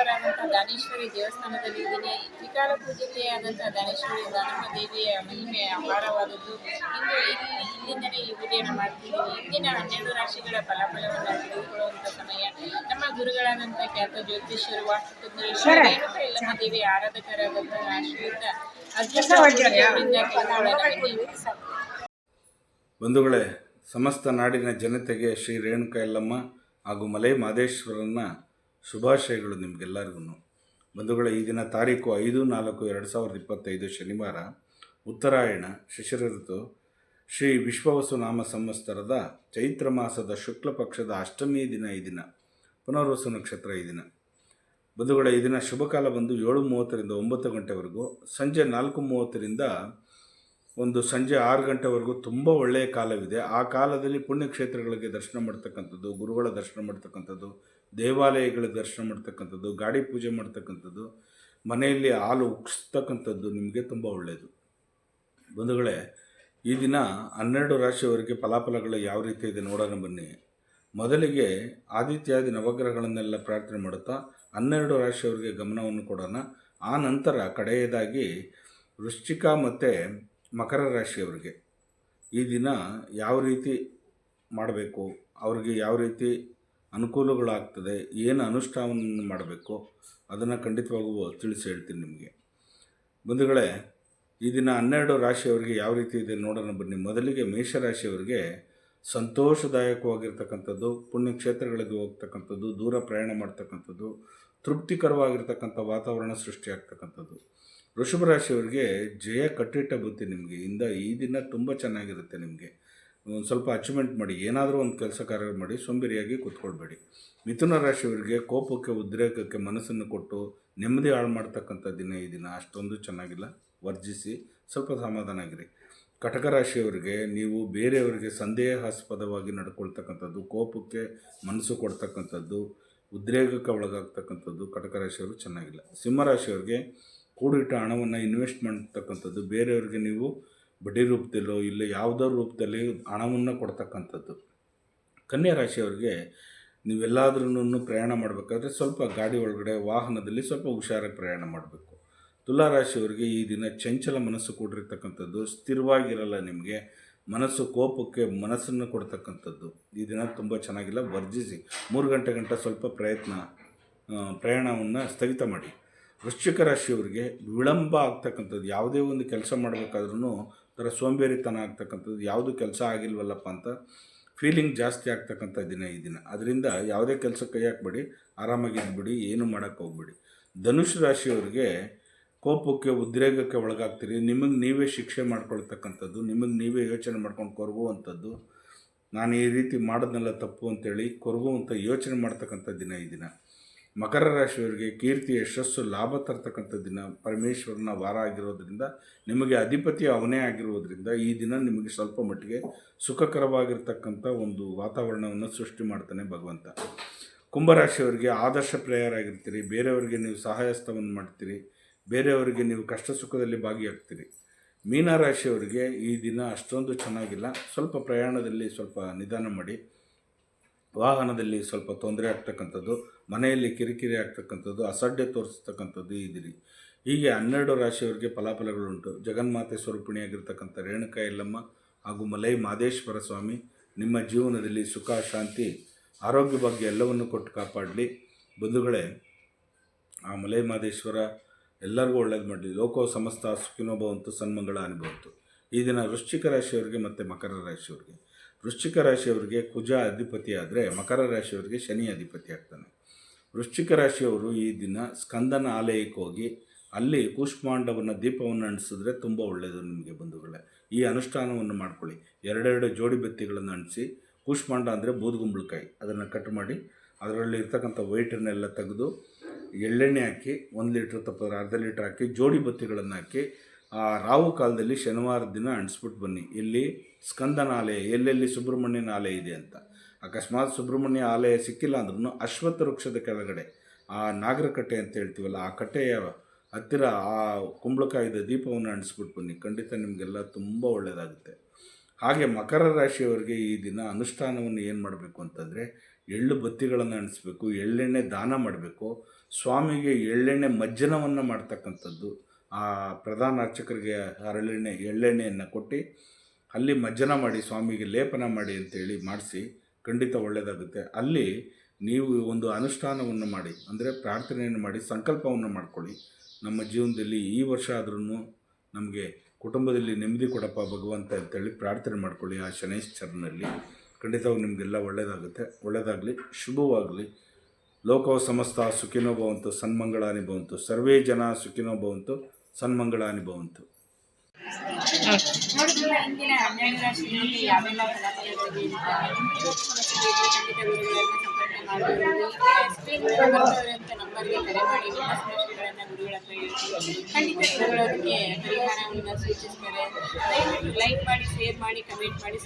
ದಾನೇಶ್ವರಿ ದೇವಸ್ಥಾನದಲ್ಲಿ ಇದ್ದೀನಿ ತ್ರಿಕಾಲ ಪೂಜೆಗೆ ಆದಂತಹ ದಾನೇಶ್ವರಿ ದಾನಮ್ಮ ದೇವಿಯ ಮಹಿಮೆ ಅಪಾರವಾದದ್ದು ಇಂದು ಇಲ್ಲಿ ಇಲ್ಲಿಂದಲೇ ಈ ವಿಡಿಯೋನ ಮಾಡ್ತಿದ್ದೀನಿ ಇಂದಿನ ಹನ್ನೆರಡು ರಾಶಿಗಳ ಫಲಾಫಲವನ್ನು ತಿಳಿದುಕೊಳ್ಳುವಂಥ ಸಮಯ. ನಮ್ಮ ಗುರುಗಳಾದಂಥ ಖ್ಯಾತ ಜ್ಯೋತಿಷ್ಯರು ವಾಸ್ತುತಜ್ಞರು ಶ್ರೀ ರೇಣುಕಾ ಯಲ್ಲಮ್ಮ ದೇವಿ ಆರಾಧಕರಾದಂತಹ ಶ್ರೀಯುತ. ಬಂಧುಗಳೇ ಸಮಸ್ತ ನಾಡಿನ ಜನತೆಗೆ ಶ್ರೀ ರೇಣುಕ ಯಲ್ಲಮ್ಮ ಹಾಗೂ ಮಲೈ ಮಾದೇಶ್ವರನ ಶುಭಾಶಯಗಳು ನಿಮಗೆಲ್ಲರಿಗೂ. ಬಂಧುಗಳ ಈ ದಿನ ತಾರೀಕು ಐದು, ನಾಲ್ಕು, ಎರಡು ಸಾವಿರದ ಇಪ್ಪತ್ತೈದು ಶನಿವಾರ. ಉತ್ತರಾಯಣ ಶಿಶಿರ ಋತು ಶ್ರೀ ವಿಶ್ವವಸು ನಾಮ ಸಂವತ್ಸರದ ಚೈತ್ರ ಮಾಸದ ಶುಕ್ಲ ಪಕ್ಷದ ಅಷ್ಟಮಿ ದಿನ ಈ ದಿನ. ಪುನರ್ವಸು ನಕ್ಷತ್ರ ಈ ದಿನ. ಬಂಧುಗಳ, ಈ ದಿನ ಶುಭ ಕಾಲ ಬಂದು ಏಳು ಮೂವತ್ತರಿಂದ ಒಂಬತ್ತು ಗಂಟೆವರೆಗೂ. ಸಂಜೆ ನಾಲ್ಕು ಮೂವತ್ತರಿಂದ ಒಂದು ಸಂಜೆ ಆರು ಗಂಟೆವರೆಗೂ ತುಂಬ ಒಳ್ಳೆಯ ಕಾಲವಿದೆ. ಆ ಕಾಲದಲ್ಲಿ ಪುಣ್ಯಕ್ಷೇತ್ರಗಳಿಗೆ ದರ್ಶನ ಮಾಡ್ತಕ್ಕಂಥದ್ದು, ಗುರುಗಳ ದರ್ಶನ ಮಾಡ್ತಕ್ಕಂಥದ್ದು ದೇವಾಲಯಗಳ ದರ್ಶನ ಮಾಡ್ತಕ್ಕಂಥದ್ದು, ಗಾಡಿ ಪೂಜೆ ಮಾಡ್ತಕ್ಕಂಥದ್ದು, ಮನೆಯಲ್ಲಿ ಹಾಲು ಉಕ್ಸ್ತಕ್ಕಂಥದ್ದು ನಿಮಗೆ ತುಂಬ ಒಳ್ಳೆಯದು ಬಂಧುಗಳೇ, ಈ ದಿನ ಹನ್ನೆರಡು ರಾಶಿಯವರಿಗೆ ಫಲಾಫಲಗಳು ಯಾವ ರೀತಿ ಇದೆ ನೋಡೋಣ ಬನ್ನಿ. ಮೊದಲಿಗೆ ಆದಿತ್ಯಾದಿ ನವಗ್ರಹಗಳನ್ನೆಲ್ಲ ಪ್ರಾರ್ಥನೆ ಮಾಡುತ್ತಾ ಹನ್ನೆರಡು ರಾಶಿಯವರಿಗೆ ಗಮನವನ್ನು ಕೊಡೋಣ. ಆ ನಂತರ ಕಡೆಯದಾಗಿ ವೃಶ್ಚಿಕ ಮತ್ತು ಮಕರ ರಾಶಿಯವರಿಗೆ. ಈ ದಿನ ಯಾವ ರೀತಿ ಮಾಡಬೇಕು, ಅವ್ರಿಗೆ ಯಾವ ರೀತಿ ಅನುಕೂಲಗಳಾಗ್ತದೆ, ಏನು ಅನುಷ್ಠಾನವನ್ನು ಮಾಡಬೇಕು, ಅದನ್ನು ಖಂಡಿತವಾಗೂ ತಿಳಿಸಿ ಹೇಳ್ತೀನಿ ನಿಮಗೆ. ಬಂಧುಗಳೇ, ಈ ದಿನ ಹನ್ನೆರಡು ರಾಶಿಯವರಿಗೆ ಯಾವ ರೀತಿ ಇದೆ ನೋಡೋಣ ಬನ್ನಿ. ಮೊದಲಿಗೆ ಮೇಷರಾಶಿಯವರಿಗೆ ಸಂತೋಷದಾಯಕವಾಗಿರ್ತಕ್ಕಂಥದ್ದು, ಪುಣ್ಯಕ್ಷೇತ್ರಗಳಿಗೆ ಹೋಗ್ತಕ್ಕಂಥದ್ದು, ದೂರ ಪ್ರಯಾಣ ಮಾಡ್ತಕ್ಕಂಥದ್ದು, ತೃಪ್ತಿಕರವಾಗಿರ್ತಕ್ಕಂಥ ವಾತಾವರಣ ಸೃಷ್ಟಿಯಾಗ್ತಕ್ಕಂಥದ್ದು. ವೃಷಭ ರಾಶಿಯವರಿಗೆ ಜಯ ಕಟ್ಟಿಟ್ಟ ಬುದ್ಧಿ ನಿಮಗೆ. ಇಂದ ಈ ದಿನ ತುಂಬ ಚೆನ್ನಾಗಿರುತ್ತೆ ನಿಮಗೆ. ಒಂದು ಸ್ವಲ್ಪ ಅಚೀವ್ಮೆಂಟ್ ಮಾಡಿ, ಏನಾದರೂ ಒಂದು ಕೆಲಸ ಕಾರ್ಯ ಮಾಡಿ, ಸೊಂಬೇರಿಯಾಗಿ ಕೂತ್ಕೊಳ್ಬೇಡಿ. ಮಿಥುನ ರಾಶಿಯವರಿಗೆ ಕೋಪಕ್ಕೆ, ಉದ್ರೇಕಕ್ಕೆ ಮನಸ್ಸನ್ನು ಕೊಟ್ಟು ನೆಮ್ಮದಿ ಹಾಳು ಮಾಡ್ತಕ್ಕಂಥ ದಿನ ಈ ದಿನ. ಅಷ್ಟೊಂದು ಚೆನ್ನಾಗಿಲ್ಲ. ವರ್ಜಿಸಿ, ಸ್ವಲ್ಪ ಸಮಾಧಾನ ಆಗಿರಿ. ಕಟಕ ರಾಶಿಯವರಿಗೆ ನೀವು ಬೇರೆಯವರಿಗೆ ಸಂದೇಹಾಸ್ಪದವಾಗಿ ನಡ್ಕೊಳ್ತಕ್ಕಂಥದ್ದು, ಕೋಪಕ್ಕೆ ಮನಸ್ಸು ಕೊಡ್ತಕ್ಕಂಥದ್ದು, ಉದ್ರೇಕಕ್ಕೆ ಒಳಗಾಗ್ತಕ್ಕಂಥದ್ದು ಕಟಕ ರಾಶಿಯವರು ಚೆನ್ನಾಗಿಲ್ಲ. ಸಿಂಹರಾಶಿಯವರಿಗೆ ಕೂಡಿಟ್ಟ ಹಣವನ್ನು ಇನ್ವೆಸ್ಟ್ ಮಾಡ್ತಕ್ಕಂಥದ್ದು, ಬೇರೆಯವರಿಗೆ ನೀವು ಬಡ್ಡಿ ರೂಪದಲ್ಲೋ ಇಲ್ಲ ಯಾವುದೋ ರೂಪದಲ್ಲಿ ಹಣವನ್ನು ಕೊಡ್ತಕ್ಕಂಥದ್ದು. ಕನ್ಯಾ ರಾಶಿಯವರಿಗೆ ನೀವೆಲ್ಲಾದ್ರೂ ಪ್ರಯಾಣ ಮಾಡಬೇಕಾದ್ರೆ ಸ್ವಲ್ಪ ಗಾಡಿ ಒಳಗಡೆ ವಾಹನದಲ್ಲಿ ಸ್ವಲ್ಪ ಹುಷಾರಾಗಿ ಪ್ರಯಾಣ ಮಾಡಬೇಕು. ತುಲಾರಾಶಿಯವರಿಗೆ ಈ ದಿನ ಚಂಚಲ ಮನಸ್ಸು ಕೂಡಿರ್ತಕ್ಕಂಥದ್ದು, ಸ್ಥಿರವಾಗಿರಲ್ಲ ನಿಮಗೆ. ಮನಸ್ಸು ಕೋಪಕ್ಕೆ ಮನಸ್ಸನ್ನು ಕೊಡ್ತಕ್ಕಂಥದ್ದು. ಈ ದಿನ ತುಂಬ ಚೆನ್ನಾಗಿಲ್ಲ, ವರ್ಜಿಸಿ. ಮೂರು ಗಂಟೆ ಗಂಟೆ ಸ್ವಲ್ಪ ಪ್ರಯತ್ನ ಪ್ರಯಾಣವನ್ನು ಸ್ಥಗಿತ ಮಾಡಿ. ವೃಶ್ಚಿಕ ರಾಶಿಯವರಿಗೆ ವಿಳಂಬ ಆಗ್ತಕ್ಕಂಥದ್ದು, ಯಾವುದೇ ಒಂದು ಕೆಲಸ ಮಾಡಬೇಕಾದ್ರೂ ಥರ ಸೋಂಬೇರಿತನ ಆಗ್ತಕ್ಕಂಥದ್ದು, ಯಾವುದು ಕೆಲಸ ಆಗಿಲ್ವಲ್ಲಪ್ಪ ಅಂತ ಫೀಲಿಂಗ್ ಜಾಸ್ತಿ ಆಗ್ತಕ್ಕಂಥ ದಿನ ಈ ದಿನ. ಅದರಿಂದ ಯಾವುದೇ ಕೆಲಸ ಕೈ ಹಾಕ್ಬೇಡಿ ಆರಾಮಾಗಿದ್ಬಿಡಿ ಏನು ಮಾಡೋಕ್ಕೆ ಹೋಗ್ಬೇಡಿ. ಧನುಷ್ ರಾಶಿಯವರಿಗೆ ಕೋಪಕ್ಕೆ ಉದ್ರೇಕಕ್ಕೆ ಒಳಗಾಗ್ತೀರಿ. ನಿಮಗೆ ನೀವೇ ಶಿಕ್ಷೆ ಮಾಡ್ಕೊಳ್ತಕ್ಕಂಥದ್ದು, ನಿಮಗೆ ನೀವೇ ಯೋಚನೆ ಮಾಡ್ಕೊಂಡು ಕೊರಗುವಂಥದ್ದು. ನಾನು ಈ ರೀತಿ ಮಾಡೋದನ್ನೆಲ್ಲ ತಪ್ಪು ಅಂತೇಳಿ ಕೊರಗುವಂಥ ಯೋಚನೆ ಮಾಡ್ತಕ್ಕಂಥ ದಿನ ಈ ದಿನ. ಮಕರ ರಾಶಿಯವರಿಗೆ ಕೀರ್ತಿ ಯಶಸ್ಸು ಲಾಭ ತರ್ತಕ್ಕಂಥ ದಿನ. ಪರಮೇಶ್ವರನ ವಾರ ಆಗಿರೋದ್ರಿಂದ ನಿಮಗೆ ಅಧಿಪತಿ ಅವನೇ ಆಗಿರುವುದರಿಂದ ಈ ದಿನ ನಿಮಗೆ ಸ್ವಲ್ಪ ಮಟ್ಟಿಗೆ ಸುಖಕರವಾಗಿರ್ತಕ್ಕಂಥ ಒಂದು ವಾತಾವರಣವನ್ನು ಸೃಷ್ಟಿ ಮಾಡ್ತಾನೆ ಭಗವಂತ. ಕುಂಭರಾಶಿಯವರಿಗೆ ಆದರ್ಶ ಪ್ರೇಯರಾಗಿರ್ತೀರಿ. ಬೇರೆಯವರಿಗೆ ನೀವು ಸಹಾಯಸ್ಥವನ್ನು ಮಾಡ್ತೀರಿ. ಬೇರೆಯವರಿಗೆ ನೀವು ಕಷ್ಟ ಸುಖದಲ್ಲಿ ಭಾಗಿಯಾಗ್ತೀರಿ. ಮೀನರಾಶಿಯವರಿಗೆ ಈ ದಿನ ಅಷ್ಟೊಂದು ಚೆನ್ನಾಗಿಲ್ಲ. ಸ್ವಲ್ಪ ಪ್ರಯಾಣದಲ್ಲಿ ಸ್ವಲ್ಪ ನಿಧಾನ ಮಾಡಿ. ವಾಹನದಲ್ಲಿ ಸ್ವಲ್ಪ ತೊಂದರೆ ಆಗ್ತಕ್ಕಂಥದ್ದು, ಮನೆಯಲ್ಲಿ ಕಿರಿಕಿರಿ ಆಗ್ತಕ್ಕಂಥದ್ದು, ಅಸಡ್ಡೆ ತೋರಿಸ್ತಕ್ಕಂಥದ್ದು ಇದಿರಿ ಹೀಗೆ ಹನ್ನೆರಡು ರಾಶಿಯವರಿಗೆ ಫಲಾಫಲಗಳುಂಟು. ಜಗನ್ಮಾತೆ ಸ್ವರೂಪಿಣಿಯಾಗಿರ್ತಕ್ಕಂಥ ರೇಣುಕಾ ಎಲ್ಲಮ್ಮ ಹಾಗೂ ಮಲೈ ಮಾದೇಶ್ವರ ಸ್ವಾಮಿ, ನಿಮ್ಮ ಜೀವನದಲ್ಲಿ ಸುಖ, ಶಾಂತಿ, ಆರೋಗ್ಯ ಬಗ್ಗೆ ಎಲ್ಲವನ್ನು ಕೊಟ್ಟು ಕಾಪಾಡಲಿ. ಬಂಧುಗಳೇ, ಆ ಮಲೈ ಮಾದೇಶ್ವರ ಎಲ್ಲರಿಗೂ ಒಳ್ಳೇದು ಮಾಡಲಿ. ಲೋಕೋ ಸಮಸ್ತ ಸುಖಿನೋಭವಂತು ಸನ್ಮಂಗಳ ಅನುಭವಂತು. ಈ ದಿನ ವೃಶ್ಚಿಕ ರಾಶಿಯವರಿಗೆ ಮತ್ತು ಮಕರ ರಾಶಿಯವರಿಗೆ. ವೃಶ್ಚಿಕ ರಾಶಿಯವರಿಗೆ ಕುಜ ಅಧಿಪತಿ ಆದರೆ ಮಕರ ರಾಶಿಯವರಿಗೆ ಶನಿ ಅಧಿಪತಿ ಆಗ್ತಾನೆ. ವೃಶ್ಚಿಕ ರಾಶಿಯವರು ಈ ದಿನ ಸ್ಕಂದನ ಆಲಯಕ್ಕೆ ಹೋಗಿ ಅಲ್ಲಿ ಕೂಷ್ಮಾಂಡವನ್ನು ದೀಪವನ್ನು ಅಂಟಿಸಿದ್ರೆ ತುಂಬ ಒಳ್ಳೆಯದು ನಿಮಗೆ ಬಂಧುಗಳೇ. ಈ ಅನುಷ್ಠಾನವನ್ನು ಮಾಡ್ಕೊಳ್ಳಿ. ಎರಡೆರಡು ಜೋಡಿ ಬತ್ತಿಗಳನ್ನು ಅಂಟಿಸಿ, ಕೂಷ್ಮಾಂಡ ಅಂದರೆ ಬೂದುಗುಂಬಳಕಾಯಿ. ಅದನ್ನು ಕಟ್ ಮಾಡಿ, ಅದರಲ್ಲಿ ಇರ್ತಕ್ಕಂಥ ವೈಟನ್ನೆಲ್ಲ ತೆಗೆದು ಎಳ್ಳೆಣ್ಣೆ ಹಾಕಿ ಒಂದು ಲೀಟ್ರ್ ತಪ್ಪಿದ್ರೆ ಅರ್ಧ ಲೀಟ್ರ್ ಹಾಕಿ ಜೋಡಿ ಬತ್ತಿಗಳನ್ನು ಹಾಕಿ ಆ ರಾವು ಕಾಲದಲ್ಲಿ ಶನಿವಾರ ದಿನ ಅಂಟಿಸ್ಬಿಟ್ಟು ಬನ್ನಿ. ಇಲ್ಲಿ ಸ್ಕಂದನ ಆಲಯ ಎಲ್ಲೆಲ್ಲಿ ಸುಬ್ರಹ್ಮಣ್ಯನ ಆಲಯ ಇದೆ ಅಂತ. ಅಕಸ್ಮಾತ್ ಸುಬ್ರಹ್ಮಣ್ಯ ಆಲಯ ಸಿಕ್ಕಿಲ್ಲ ಅಂದ್ರೂ ಅಶ್ವತ್ಥ ವೃಕ್ಷದ ಕೆಳಗಡೆ, ಆ ನಾಗರಕಟ್ಟೆ ಅಂತ ಹೇಳ್ತೀವಲ್ಲ, ಆ ಕಟ್ಟೆಯ ಹತ್ತಿರ ಆ ಕುಂಬಳಕಾಯಿದ ದೀಪವನ್ನು ಅಂಟಿಸ್ಬಿಟ್ಟು ಬನ್ನಿ. ಖಂಡಿತ ನಿಮಗೆಲ್ಲ ತುಂಬ ಒಳ್ಳೆಯದಾಗುತ್ತೆ ಹಾಗೆ ಮಕರ ರಾಶಿಯವರಿಗೆ ಈ ದಿನ ಅನುಷ್ಠಾನವನ್ನು ಏನು ಮಾಡಬೇಕು ಅಂತಂದರೆ, ಎಳ್ಳು ಬತ್ತಿಗಳನ್ನು ಅಣಿಸ್ಬೇಕು, ಎಳ್ಳೆಣ್ಣೆ ದಾನ ಮಾಡಬೇಕು. ಸ್ವಾಮಿಗೆ ಎಳ್ಳೆಣ್ಣೆ ಮಜ್ಜನವನ್ನು ಮಾಡ್ತಕ್ಕಂಥದ್ದು. ಆ ಪ್ರಧಾನ ಅರ್ಚಕರಿಗೆ ಹರಳೆಣ್ಣೆ ಎಳ್ಳೆಣ್ಣೆಯನ್ನು ಕೊಟ್ಟು, ಅಲ್ಲಿ ಮಜ್ಜನ ಮಾಡಿ, ಸ್ವಾಮಿಗೆ ಲೇಪನ ಮಾಡಿ ಅಂತೇಳಿ ಮಾಡಿಸಿ, ಖಂಡಿತ ಒಳ್ಳೆಯದಾಗುತ್ತೆ ಅಲ್ಲಿ ನೀವು ಒಂದು ಅನುಷ್ಠಾನವನ್ನು ಮಾಡಿ, ಅಂದರೆ ಪ್ರಾರ್ಥನೆಯನ್ನು ಮಾಡಿ, ಸಂಕಲ್ಪವನ್ನು ಮಾಡ್ಕೊಳ್ಳಿ. ನಮ್ಮ ಜೀವನದಲ್ಲಿ ಈ ವರ್ಷ ಆದ್ರೂ ನಮಗೆ ಕುಟುಂಬದಲ್ಲಿ ನೆಮ್ಮದಿ ಕೊಡಪ್ಪ ಭಗವಂತ ಅಂತೇಳಿ ಪ್ರಾರ್ಥನೆ ಮಾಡ್ಕೊಳ್ಳಿ ಆ ಶನೈಶ್ಚರನಲ್ಲಿ ಖಂಡಿತವಾಗಿ ನಿಮಗೆಲ್ಲ ಒಳ್ಳೆಯದಾಗುತ್ತೆ ಒಳ್ಳೆಯದಾಗಲಿ ಶುಭವಾಗಲಿ. ಲೋಕವ ಸಮಸ್ತ ಸುಖಿನೋ ಭವಂತು, ಸನ್ಮಂಗಳಾನಿ ಭವಂತು, ಸರ್ವೇ ಜನ ಸುಖಿನೋ ಭವಂತು. ಸನ್ಮಂಗಳಾನಿ ಅನುಭವಂತು ಲೈಕ್ ಮಾಡಿ ಶೇರ್ ಮಾಡಿ ಕಮೆಂಟ್ ಮಾಡಿ